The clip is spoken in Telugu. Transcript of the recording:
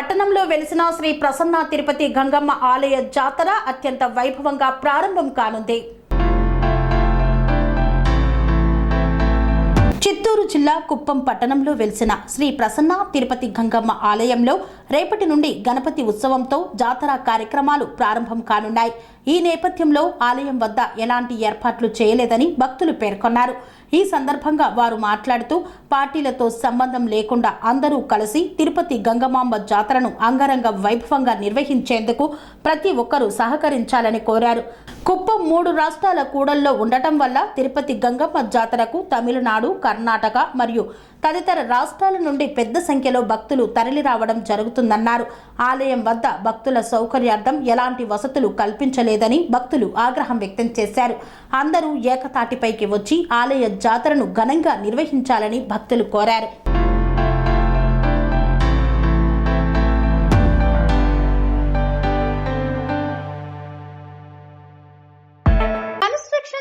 పట్టణంలో వెలిసిన శ్రీ ప్రసన్న తిరుపతి గంగమ్మ ఆలయ జాతర అత్యంత వైభవంగా ప్రారంభం కానుంది. చిత్తూరు జిల్లా కుప్పం పట్టణంలో వెలిసిన శ్రీ ప్రసన్న తిరుపతి గంగమ్మ ఆలయంలో రేపటి నుండి గణపతి ఉత్సవంతో జాతర కార్యక్రమాలు ప్రారంభం కానున్నాయి. ఈ నేపథ్యంలో ఆలయం వద్ద ఎలాంటి ఏర్పాట్లు చేయలేదని భక్తులు పేర్కొన్నారు. ఈ సందర్భంగా వారు మాట్లాడుతూ పార్టీలతో సంబంధం లేకుండా అందరూ కలిసి తిరుపతి గంగమాంబ జాతరను అంగరంగ వైభవంగా నిర్వహించేందుకు ప్రతి ఒక్కరూ సహకరించాలని కోరారు. కుప్పం మూడు రాష్ట్రాల కూడల్లో ఉండటం వల్ల తిరుపతి గంగమ్మ జాతరకు తమిళనాడు కర్ణాటక మరియు తదితర రాష్ట్రాల నుండి పెద్ద సంఖ్యలో భక్తులు తరలిరావడం జరుగుతుందన్నారు. ఆలయం వద్ద భక్తుల సౌకర్యార్థం ఎలాంటి వసతులు కల్పించలేదని భక్తులు ఆగ్రహం వ్యక్తం చేశారు. అందరూ ఏకతాటిపైకి వచ్చి ఆలయ జాతరను ఘనంగా నిర్వహించాలని భక్తులు కోరారు.